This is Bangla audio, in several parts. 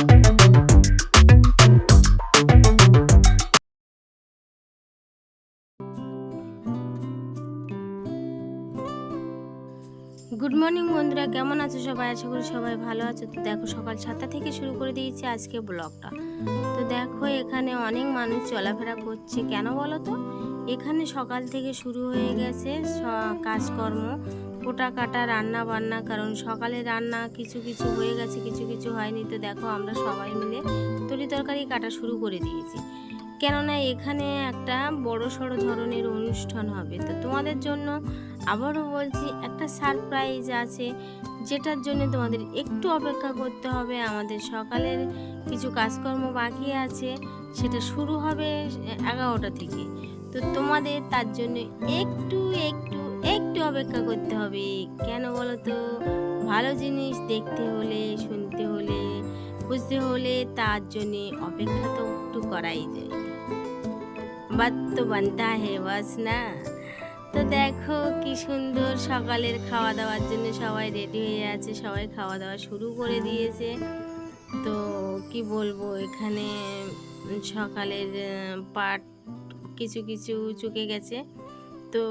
গুড মর্নিং বন্ধুরা। কেমন আছো সবাই? আশা করি সবাই ভালো আছো। তো দেখো, সকাল সাতটা থেকে শুরু করে দিয়েছি আজকে ব্লগটা। তো দেখো, এখানে অনেক মানুষ চলাফেরা করছে। কেন বলো তো? এখানে সকাল থেকে শুরু হয়ে গেছে কাজকর্ম। কোটা কাটা রান্না বান্না, কারণ সকালে রান্না কিছু কিছু হয়ে গেছে, কিছু কিছু হয়নি। তো দেখো, আমরা সবাই মিলে তরি তরকারি কাটা শুরু করে দিয়েছি। কেননা এখানে একটা বড় সড়ো ধরনের অনুষ্ঠান হবে। তো তোমাদের জন্য আবারও বলছি, একটা সারপ্রাইজ আছে, যেটার জন্য তোমাদের একটু অপেক্ষা করতে হবে। আমাদের সকালের কিছু কাজকর্ম বাকি আছে, সেটা শুরু হবে এগারোটা থেকে। তো তোমাদের তার জন্য একটু একটু একটু অপেক্ষা করতে হবে। কেন বলো তো ভালো জিনিস দেখতে হলে, শুনতে হলে, বুঝতে হলে তার জন্যে অপেক্ষা তো একটু করাই যায়। বাত তো বানতা হে বাস না। তো দেখো কি সুন্দর সকালের খাওয়া দাওয়ার জন্য সবাই রেডি হয়ে আছে, সবাই খাওয়া দাওয়া শুরু করে দিয়েছে। তো কি বলব, এখানে সকালের পাট কিছু কিছু চুকে গেছে। তো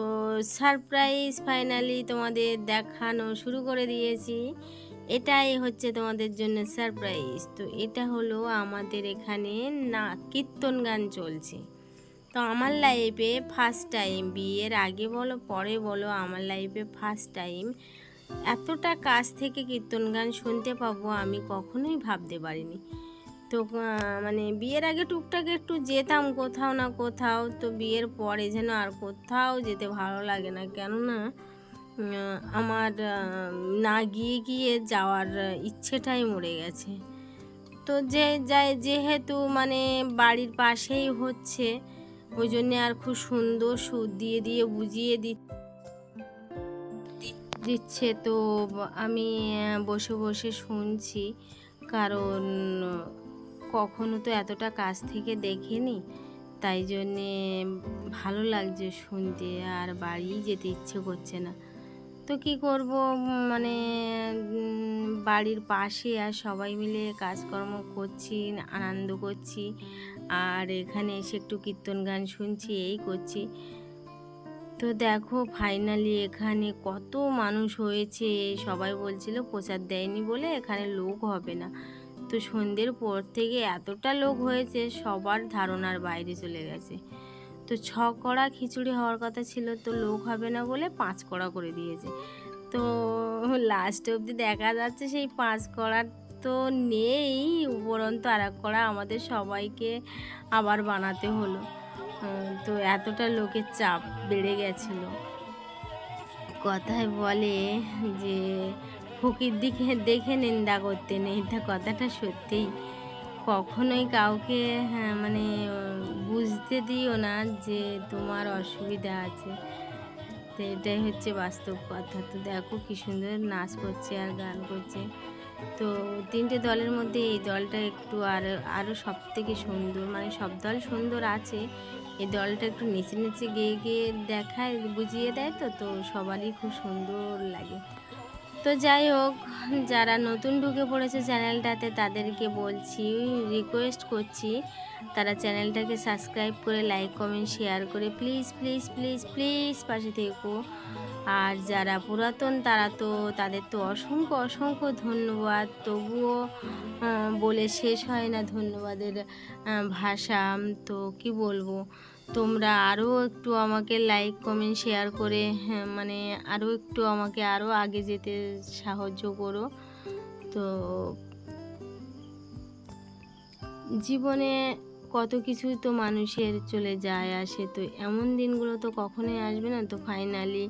সারপ্রাইজ ফাইনালি তোমাদের দেখানো শুরু করে দিয়েছি। এটাই হচ্ছে তোমাদের জন্য সারপ্রাইজ তো এটা হলো আমাদের এখানে না, কীর্তন গান চলছে। তো আমার লাইফে ফার্স্ট টাইম বিয়ের আগে বলো, পরে বলো, আমার লাইফে ফার্স্ট টাইম এতটা কাছ থেকে কীর্তন গান শুনতে পাবো আমি কখনোই ভাবতে পারিনি। তো মানে বিয়ের আগে টুকটাক একটু যেতাম কোথাও না কোথাও, তো বিয়ের পরে যেন আর কোথাও যেতে ভালো লাগে না। কেননা আমার না গিয়ে গিয়ে যাওয়ার ইচ্ছেটাই মরে গেছে। তো যে, যাই, যেহেতু মানে বাড়ির পাশেই হচ্ছে, ওই জন্যে আর খুব সুন্দর সুর দিয়ে দিয়ে বুঝিয়ে দি, দিচ্ছে। তো আমি বসে বসে শুনছি, কারণ কখনো তো এতটা কাছ থেকে দেখিনি। তাই জন্যে ভালো লাগছে শুনতে, আর বাড়ি যেতে ইচ্ছে করছে না। তো কি করব মানে বাড়ির পাশে আর সবাই মিলে কাজকর্ম করছি, আনন্দ করছি, আর এখানে এসে একটু কীর্তন গান শুনছি, এই করছি। তো দেখো ফাইনালি এখানে কত মানুষ হয়েছে, সবাই বলছিল প্রচার দেয়নি বলে এখানে লোক হবে না। তো সন্ধ্যের পর থেকে এতটা লোক হয়েছে, সবার ধারণার বাইরে চলে গেছে। তো ছ কড়া খিচুড়ি হওয়ার কথা ছিল, তো লোক হবে না বলে পাঁচ কড়া করে দিয়েছে। তো লাস্ট অবধি দেখা যাচ্ছে সেই পাঁচ কড়ার তো নেই, উপরন্ত আর এক কড়া আমাদের সবাইকে আবার বানাতে হলো। তো এতটা লোকের চাপ বেড়ে গেছিল। কথায় বলে যে ফকির দিকে দেখে নিন্দা করতে নেই। তা কথাটা সত্যিই। কখনোই কাউকে হ্যাঁ, মানে বুঝতে দিও না যে তোমার অসুবিধা আছে। তো এটাই হচ্ছে বাস্তব কথা। তো দেখো কি সুন্দর নাচ করছে আর গান করছে। তো তিনটে দলের মধ্যে এই দলটা একটু আর আরও সব থেকে সুন্দর। মানে সব দল সুন্দর আছে। এই দলটা একটু নিচে নিচে গিয়ে গিয়ে দেখায় বুঝিয়ে দেয় তো তো সবারই খুব সুন্দর লাগে। তো যাই হোক, যারা নতুন ঢুকে পড়েছে চ্যানেলটাতে তাদেরকে বলছি রিকোয়েস্ট করছি, তারা চ্যানেলটাকে সাবস্ক্রাইব করে লাইক কমেন্ট শেয়ার করে প্লিজ প্লিজ প্লিজ প্লিজ পাশে থেকো। আর যারা পুরাতন, তারা তো, তাদের তো অসংখ্য অসংখ্য ধন্যবাদ। তবুও বলে শেষ হয় না ধন্যবাদের ভাষা। তো কি বলব? তোমরা আরও একটু আমাকে লাইক কমেন্ট শেয়ার করে হ্যাঁ, মানে আরও একটু আমাকে আরও আগে যেতে সাহায্য করো। তো জীবনে কত কিছুই তো মানুষের চলে যায় আসে তো এমন দিনগুলো তো কখনোই আসবে না তো ফাইনালি